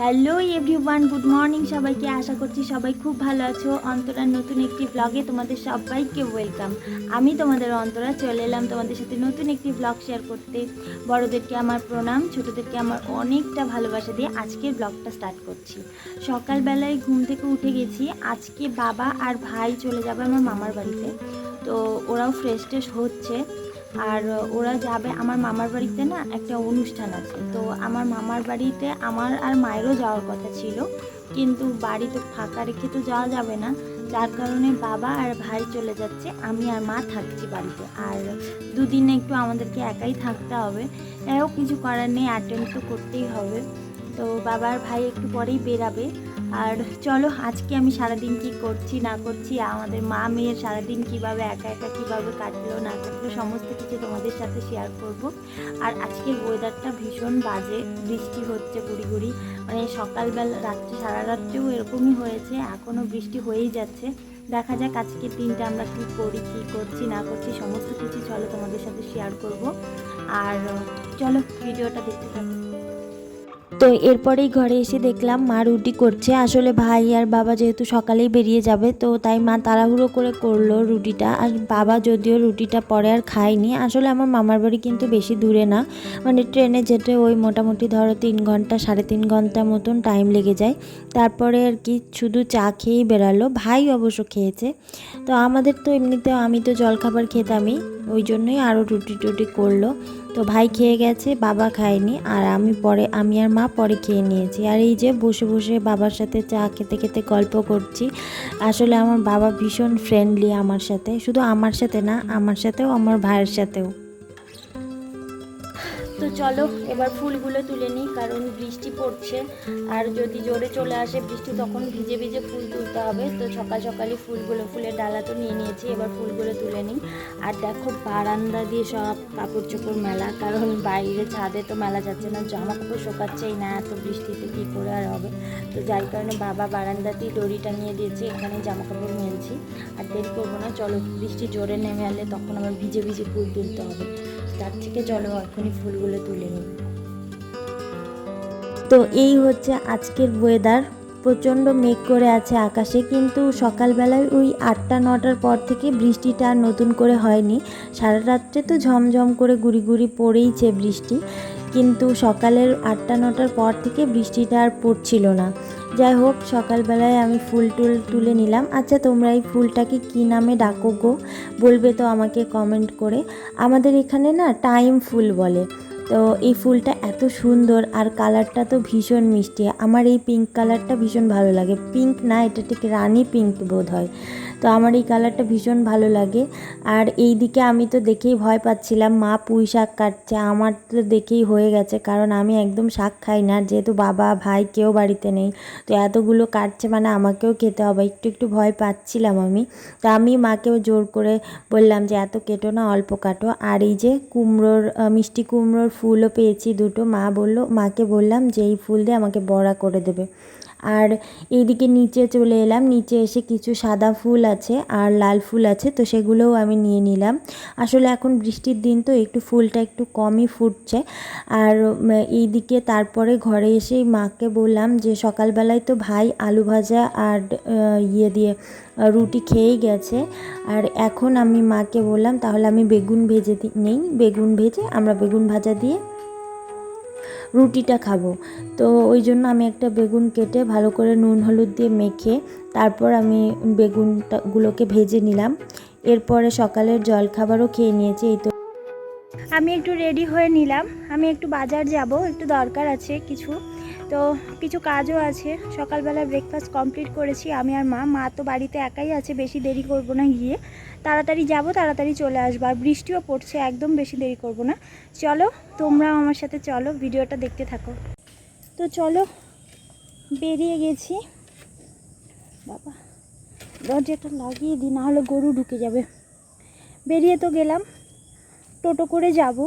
Hello everyone, good morning সবাইকে। আশা করছি সবাই খুব ভালো আছো। অন্তরার নতুন একটি ব্লগে তোমাদের সবাইকে ওয়েলকাম আমি তোমাদের অন্তরা, চলে এলাম তোমাদের সাথে নতুন একটি ব্লগ শেয়ার করতে। বড়োদেরকে আমার প্রণাম, ছোটোদেরকে আমার অনেকটা ভালোবাসা দিয়ে আজকের ব্লগটা স্টার্ট করছি। সকালবেলায় ঘুম থেকে উঠে গেছি। আজকে বাবা আর ভাই চলে যাবে আমার মামার বাড়িতে। তো ওরাও ফ্রেশ ট্রেশ হচ্ছে। আর ওরা যাবে আমার মামার বাড়িতে না একটা অনুষ্ঠান আছে। তো আমার মামার বাড়িতে আমার আর মায়েরও যাওয়ার কথা ছিল, কিন্তু বাড়ি তো ফাঁকা রেখে তো যাওয়া যাবে না। যার কারণে বাবা আর ভাই চলে যাচ্ছে, আমি আর মা থাকছি বাড়িতে। আর দুদিন একটু আমাদেরকে একাই থাকতে হবে। এও কিছু করার নেই অ্যাটেন্ড তো করতেই হবে। তো বাবার ভাই একটু পরেই বেরাবে। আর চলো, আজকে আমি সারাদিন কি করছি, না করছি, আমাদের মা মেয়ের সারাদিন কীভাবে একা একা কীভাবে কাটলো, না কাটলো, সমস্ত কিছু তোমাদের সাথে শেয়ার করব। আর আজকের ওয়েদারটা ভীষণ বাজে, বৃষ্টি হচ্ছে গুড়ি গুড়ি মানে সকালবেলা, রাত্রে, সারা রাত্রেও এরকমই হয়েছে এখনও বৃষ্টি হয়েই যাচ্ছে। দেখা যাক আজকে দিনটা আমরা কী করি, কী করছি, না করছি, সমস্ত কিছু চলো তোমাদের সাথে শেয়ার করব। আর চলো ভিডিওটা দেখতে থাকো। তো এরপরেই ঘরে এসে দেখলাম মা রুটি করছে। আসলে ভাই আর বাবা যেহেতু সকালেই বেরিয়ে যাবে, তো তাই মা তাড়াহুড়ো করে করল রুটিটা। আর বাবা যদিও রুটিটা পরে আর খায়নি, আসলে আমার মামার বাড়ি কিন্তু বেশি দূরে না। মানে ট্রেনে যেতে ওই মোটামুটি ধরো তিন ঘণ্টা, সাড়ে তিন ঘণ্টা মতন টাইম লেগে যায়। তারপরে আর কি শুধু চা খেয়েই বেরালো, ভাই অবশ্য খেয়েছে। তো আমাদের তো এমনিতেও, আমি তো জলখাবার খেতামই। ওই জন্যই আরও রুটি টুটি করল। তো ভাই খেয়ে গেছে, বাবা খায়নি, আর আমি পরে, আমি আর মা পরে খেয়ে নিয়েছি। আর এই যে বসে বসে বাবার সাথে চা খেতে খেতে গল্প করছি, আসলে আমার বাবা ভীষণ ফ্রেন্ডলি আমার সাথে। শুধু আমার সাথে না, আমার সাথেও, আমার ভাইয়ের সাথেও। তো চলো, এবার ফুলগুলো তুলে নিই, কারণ বৃষ্টি পড়ছে। আর যদি জোরে চলে আসে বৃষ্টি, তখন ভিজে ভিজে ফুল তুলতে হবে। তো সকাল সকালই ফুলগুলো, ফুলের ডালা তো নিয়ে নিয়েছি, এবার ফুলগুলো তুলে নিই। আর দেখো বারান্দা দিয়ে সব কাপড় চোপড় মেলা, কারণ বাইরে ছাদে তো মেলা যাচ্ছে না জামা কাপড় শোকাচ্ছেই না এত বৃষ্টিতে, কী করে আর হবে? তো যার কারণে বাবা বারান্দাতেই দড়িটা নিয়ে দিয়েছে এখানে জামা কাপড় মেলছি। আর দেরি করব না, চলো বৃষ্টি জোরে নেমে এলে তখন আবার ভিজে ভিজে ফুল তুলতে হবে। তার থেকে চলো এখনই ফুলগুলো তুলে নিই। তো এই হচ্ছে আজকের ওয়েদার প্রচণ্ড মেঘ করে আছে আকাশে, কিন্তু সকালবেলায় ওই আটটা, নটার পর থেকে বৃষ্টিটা আর নতুন করে হয়নি। সারা রাত্রে তো ঝমঝম করে গুড়ি গুড়ি পড়েইছে বৃষ্টি, কিন্তু সকালের আটটা, নটার পর থেকে বৃষ্টিটা আর পড়ছিল না। যাই হোক, সকালবেলায় আমি ফুল টুল তুলে নিলাম। আচ্ছা তোমরা এই ফুলটাকে কি নামে ডাকো গো? বলবে তো আমাকে কমেন্ট করে। আমাদের এখানে না টাইম ফুল বলে। তো এই ফুলটা এত সুন্দর আর কালারটা তো ভীষণ মিষ্টি। আমার এই পিঙ্ক কালারটা ভীষণ ভালো লাগে। পিঙ্ক না, এটা ঠিক রানি পিঙ্ক বোধ হয় তো আমার এই কালারটা ভীষণ ভালো লাগে। আর এই দিকে আমি তো দেখেই ভয় পাচ্ছিলাম, মা পুঁই শাক কাটছে। আমার তো দেখেই হয়ে গেছে, কারণ আমি একদম শাক খাই না, যেহেতু বাবা, ভাই কেউ বাড়িতে নেই। তো এতগুলো কাটছে মানে আমাকেও খেতে হবে, একটু একটু ভয় পাচ্ছিলাম আমি। তো আমি মাকেও জোর করে বললাম যে, এত কেটো না, অল্প কাটো। আর এই যে কুমড়োর মিষ্টি কুমড়োর ফুলও পেয়েছি দুটো, মা বলল, মাকে বললাম যে, এই ফুল দিয়ে আমাকে বড়া করে দেবে। আর এইদিকে নিচে চলে এলাম। নিচে এসে কিছু সাদা ফুল আছে আর লাল ফুল আছে, তো সেগুলোও আমি নিয়ে নিলাম। আসলে এখন বৃষ্টির দিন, তো একটু ফুলটা একটু কমই ফুটছে। আর এইদিকে তারপরে ঘরে এসেই মাকে বললাম যে সকালবেলায় তো ভাই আলু ভাজা আর ইয়ে দিয়ে রুটি খেয়েই গেছে। আর এখন আমি মাকে বললাম, তাহলে আমি বেগুন ভেজে নেই, বেগুন ভেজে আমরা বেগুন ভাজা দিয়ে রুটিটা খাব। তো ওই জন্য আমি একটা বেগুন কেটে ভালো করে নুন, হলুদ দিয়ে মেখে তারপর আমি বেগুনটাগুলোকে ভেজে নিলাম। এরপরে সকালের জল খাবারও খেয়ে নিয়েছি, এই তো। আমি একটু রেডি হয়ে নিলাম। আমি একটু বাজার যাব, একটু দরকার আছে কিছু। তো কিছু কাজও আছে। সকালবেলা ব্রেকফাস্ট কমপ্লিট করেছি আমি আর মা। মা তো বাড়িতে একাই আছে, বেশি দেরি করব না গিয়ে। তাড়াতাড়ি যাব, তাড়াতাড়ি চলে আসব। আর বৃষ্টিও পড়ছে, একদম বেশি দেরি করব না। চলো, তোমরাও আমার সাথে চলো, ভিডিওটা দেখতে থাকো। তো চলো, বেরিয়ে গেছি। বাবা, দরজাটা লাগিয়ে দিই, না হলে গরু ঢুকে যাবে। বেরিয়ে তো গেলাম, টোটো করে যাব।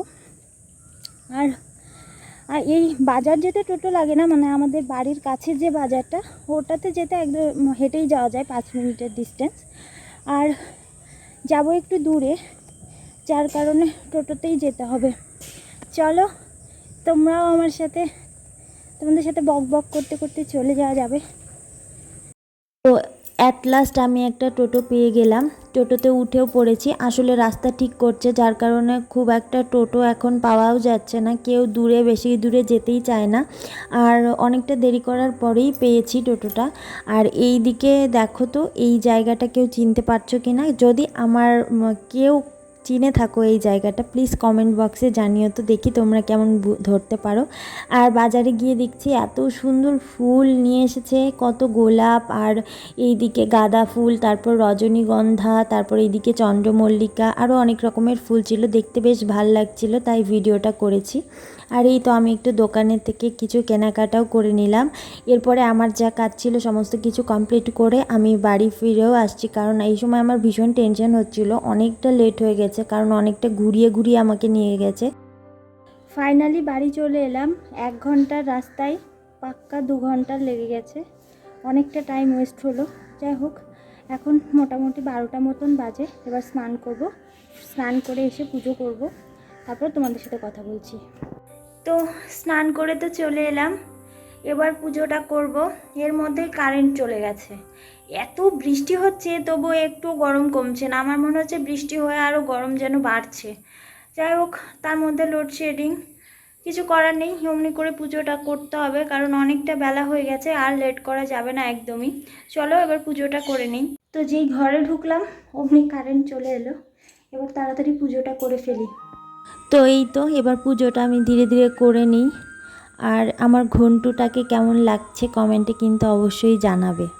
আর আর এই বাজার যেতে টোটো লাগে না মানে আমাদের বাড়ির কাছের যে বাজারটা, ওটাতে যেতে একদম হেঁটেই যাওয়া যায় পাঁচ মিনিটের ডিস্টেন্স আর যাব একটু দূরে, যার কারণে টোটোতেই যেতে হবে। চলো, তোমরাও আমার সাথে, তোমাদের সাথে বক বক করতে করতে চলে যাওয়া যাবে। তো অ্যাট লাস্ট আমি একটা টোটো পেয়ে গেলাম। টোটোতে উঠেও পড়েছি। আসলে রাস্তা ঠিক করছে, যার কারণে খুব একটা টোটো এখন পাওয়াও যাচ্ছে না। কেউ দূরে, বেশি দূরে যেতেই চায় না। আর অনেকটা দেরি করার পরেই পেয়েছি টোটোটা। আর এই দিকে দেখো তো, এই জায়গাটা কেউ চিনতে পারছ কি না যদি আমার কেউ চিনে থাকো এই জায়গাটা প্লিজ কমেন্ট বক্সে জানিও তো দেখি তোমরা কেমন ধরতে পারো। আর বাজারে গিয়ে দেখছি এত সুন্দর ফুল নিয়ে এসেছে, কত গোলাপ, আর এইদিকে গাঁদা ফুল, তারপর রজনীগন্ধা, তারপর এইদিকে চন্দ্রমল্লিকা আরও অনেক রকমের ফুল ছিল, দেখতে বেশ ভালো লাগছিল, তাই ভিডিওটা করেছি। আর এই তো আমি একটু দোকানের থেকে কিছু কেনাকাটাও করে নিলাম। এরপরে আমার যা কাজ ছিল, সমস্ত কিছু কমপ্লিট করে আমি বাড়ি ফিরেও আসছি, কারণ এই সময় আমার ভীষণ টেনশন হচ্ছিল, অনেকটা লেট হয়ে গেছে। কারণ অনেকটা ঘুরিয়ে ঘুরিয়ে আমাকে নিয়ে গেছে। ফাইনালি বাড়ি চলে এলাম। এক ঘণ্টার রাস্তায় পাক্কা দু ঘণ্টা লেগে গেছে। অনেকটা টাইম ওয়েস্ট হলো। যাই হোক, এখন মোটামুটি বারোটা মতন বাজে। এবার স্নান করব। স্নান করে এসে পুজো করব। তারপর তোমাদের সাথে কথা বলছি। তো স্নান করে তো চলে এলাম। এবার পুজোটা করব। এর মধ্যে কারেন্ট চলে গেছে। এত বৃষ্টি হচ্ছে, তবুও একটু গরম কমছে না। আমার মনে হচ্ছে বৃষ্টি হয়ে আরও গরম যেন বাড়ছে। যাই হোক, তার মধ্যে লোডশেডিং কিছু করার নেই অমনি করে পুজোটা করতে হবে, কারণ অনেকটা বেলা হয়ে গেছে, আর লেট করা যাবে না একদমই। চলো এবার পুজোটা করে নিই। তো যেই ঘরে ঢুকলাম, অমনি কারেন্ট চলে এলো। এবার তাড়াতাড়ি পুজোটা করে ফেলি। তো এই তো, এবার পুজোটা আমি ধীরে ধীরে করে নিই। আর আমার ঘন্টুটাকে কেমন লাগছে কমেন্টে কিন্তু অবশ্যই জানাবে।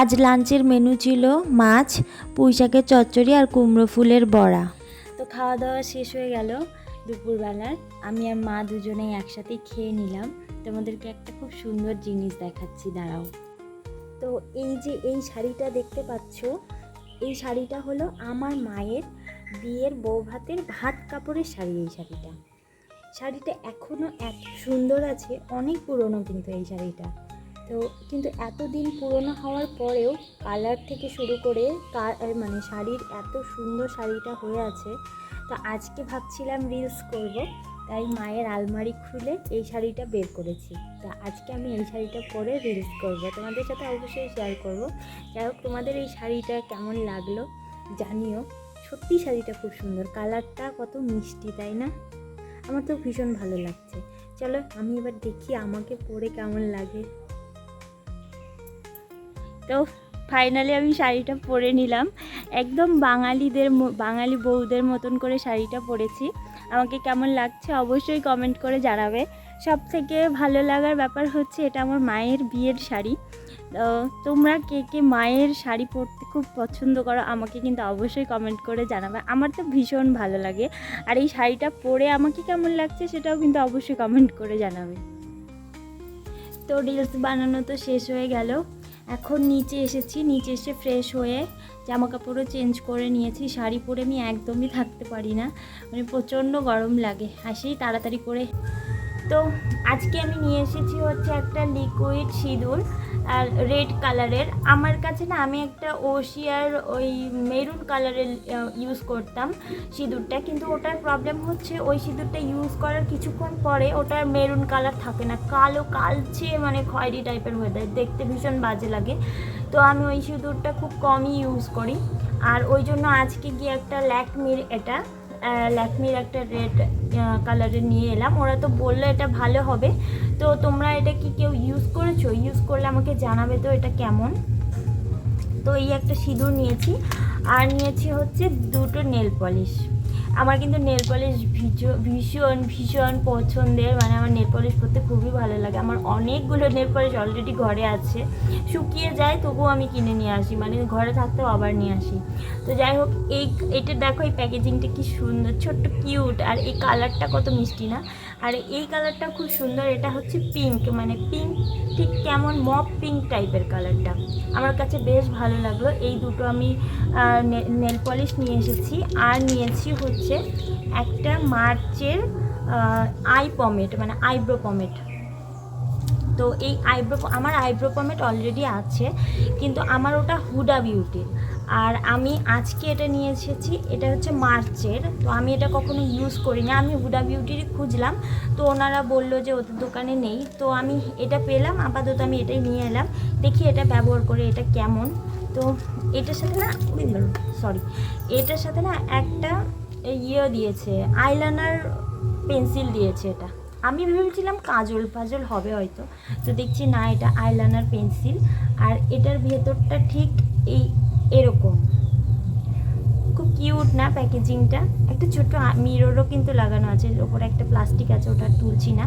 আজ লাঞ্চের মেনু ছিল মাছ, পুঁইশাকের চচ্চড়ি আর কুমড়ো ফুলের বড়া। তো খাওয়া দাওয়া শেষ হয়ে গেল দুপুরবেলার। আমি আর মা দুজনেই একসাথেই খেয়ে নিলাম। তোমাদেরকে একটা খুব সুন্দর জিনিস দেখাচ্ছি, দাঁড়াও। তো এই যে এই শাড়িটা দেখতে পাচ্ছ, এই শাড়িটা হলো আমার মায়ের বিয়ের বউ ভাতের ভাত কাপড়ের শাড়ি এই শাড়িটা। শাড়িটা এখনও এত সুন্দর আছে, অনেক পুরনো কিন্তু এই শাড়িটা। তো কিন্তু এতদিন পুরনো হওয়ার পরেও কালার থেকে শুরু করে মানে শাড়ির এত সুন্দর শাড়িটা হয়ে আছে। তো আজকে ভাবছিলাম রিলস করব, তাই মায়ের আলমারি খুলে এই শাড়িটা বের করেছি। তা আজকে আমি এই শাড়িটা পরে রিলস করব। তোমাদের সাথে অবশ্যই শেয়ার করব। যাই হোক, তোমাদের এই শাড়িটা কেমন লাগল জানিও। সত্যি শাড়িটা খুব সুন্দর। কালারটা কত মিষ্টি, তাই না? আমার তো ভীষণ ভালো লাগছে। চলো আমি এবার দেখি আমাকে পরে কেমন লাগে। তো ফাইনালি আমি শাড়িটা পরে নিলাম। একদম বাঙালিদের বাঙালি বউদের মতন করে শাড়িটা পরেছি। আমাকে কেমন লাগছে অবশ্যই কমেন্ট করে জানাবে। সব থেকে ভালো লাগার ব্যাপার হচ্ছে এটা আমার মায়ের বিয়ের শাড়ি। তোমরা কে কে মায়ের শাড়ি পরতে খুব পছন্দ করো আমাকে কিন্তু অবশ্যই কমেন্ট করে জানাবে। আমার তো ভীষণ ভালো লাগে। আর এই শাড়িটা পরে আমাকে কেমন লাগছে সেটাও কিন্তু অবশ্যই কমেন্ট করে জানাবে। তো রিলস বানানো তো শেষ হয়ে গেল। এখন নিচে এসেছি, নিচে এসে ফ্রেশ হয়ে জামা কাপড়ও চেঞ্জ করে নিয়েছি, শাড়ি পরে আমি একদমই থাকতে পারি না মানে প্রচণ্ড গরম লাগে, আসি তাড়াতাড়ি করে। তো আজকে আমি নিয়ে এসেছি হচ্ছে একটা লিকুইড সিঁদুর আর রেড কালারের আমার কাছে না, আমি একটা ওশিয়ার ওই মেরুন কালারের ইউজ করতাম সিঁদুরটা। কিন্তু ওটার প্রবলেম হচ্ছে, ওই সিঁদুরটা ইউজ করার কিছুক্ষণ পরে ওটার মেরুন কালার থাকে না। কালো, কালচে মানে খয়েরি টাইপের হয়ে যায়। দেখতে ভীষণ বাজে লাগে। তো আমি ওই সিঁদুরটা খুব কমই ইউজ করি। আর ওই জন্য আজকে গিয়ে একটা ল্যাকমির এটা ল্যাকমির একটা রেড কালারের নিয়ে এলাম। ওরা তো বলল এটা ভালো হবে। তো তোমরা এটা কি কেউ ইউজ করেছ? ইউজ করলে আমাকে জানাবে তো এটা কেমন? তো এই একটা সিঁদুর নিয়েছি। আর নিয়েছি হচ্ছে দুটো নেল পলিশ আমার কিন্তু নেল পলিশ ভীষণ ভীষণ পছন্দের। মানে আমার নেল পলিশ করতে খুবই ভালো লাগে। আমার অনেকগুলো নেল পলিশ অলরেডি ঘরে আছে। শুকিয়ে যায়, তবুও আমি কিনে নিয়ে আসি। মানে ঘরে থাকতেও আবার নিয়ে আসি। তো যাই হোক, এই, এটা দেখো এই প্যাকেজিংটা কি সুন্দর, ছোট্ট কিউট আর এই কালারটা কত মিষ্টি না? আর এই কালারটা খুব সুন্দর, এটা হচ্ছে পিঙ্ক মানে পিঙ্ক ঠিক কেমন মপ পিঙ্ক টাইপের কালারটা। আমার কাছে বেশ ভালো লাগল। এই দুটো আমি নেল পলিশ নিয়ে এসেছি। আর নিয়েছি হচ্ছে একটা মার্চের আই পমেট মানে আইব্রো পমেট তো এই আইব্রো আমার আইব্রো পমেট অলরেডি আছে, কিন্তু আমার ওটা হুডা বিউটির আর আমি আজকে এটা নিয়ে এসেছি, এটা হচ্ছে মার্চের, তো আমি এটা কখনো ইউজ করিনি। আমি হুডা বিউটিরই খুঁজলাম, তো ওনারা বলল যে ওদের দোকানে নেই, তো আমি এটা পেলাম, আপাতত আমি এটাই নিয়ে এলাম, দেখি এটা ব্যবহার করে এটা কেমন। তো এটার সাথে না সরি এটার সাথে না একটা ইয়ে দিয়েছে আইলানার পেন্সিল দিয়েছে এটা। আমি ভেবেছিলাম কাজল ফাজল হবে হয়তো, তো দেখছি না এটা আইলানার পেন্সিল আর এটার ভেতরটা ঠিক এই এরকম। খুব কিউট না প্যাকেজিংটা একটা ছোট মিররও কিন্তু লাগানো আছে ওপরে একটা প্লাস্টিক আছে, ওটা তুলছি না।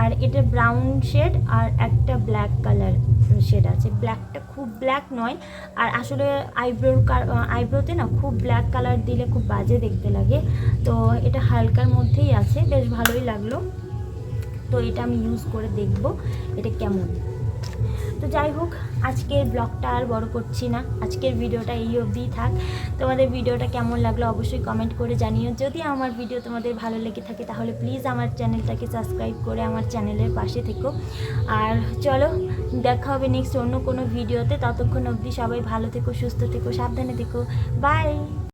আর এটা ব্রাউন শেড আর একটা ব্ল্যাক কালার শেড আছে। ব্ল্যাকটা খুব ব্ল্যাক নয়, আর আসলে আইব্রোর আইব্রোতে না খুব ব্ল্যাক কালার দিলে খুব বাজে দেখতে লাগে। তো এটা হালকার মধ্যেই আছে, বেশ ভালোই লাগল। তো এটা আমি ইউজ করে দেখব, এটা কেমন? তো যাই হোক, আজকের ব্লগটা আর বড় করছি না। আজকের ভিডিওটা এই অবধিই থাক। তোমাদের ভিডিওটা কেমন লাগল অবশ্যই কমেন্ট করে জানিও। যদি আমার ভিডিও তোমাদের ভালো লেগে থাকে, তাহলে প্লিজ আমার চ্যানেলটাকে সাবস্ক্রাইব করে আমার চ্যানেলের পাশে থেকো। আর চলো, দেখা হবে নেক্সট অন্য কোনো ভিডিওতে। ততক্ষণ অবধি সবাই ভালো থেকো, সুস্থ থেকো, সাবধানে থেকো। বাই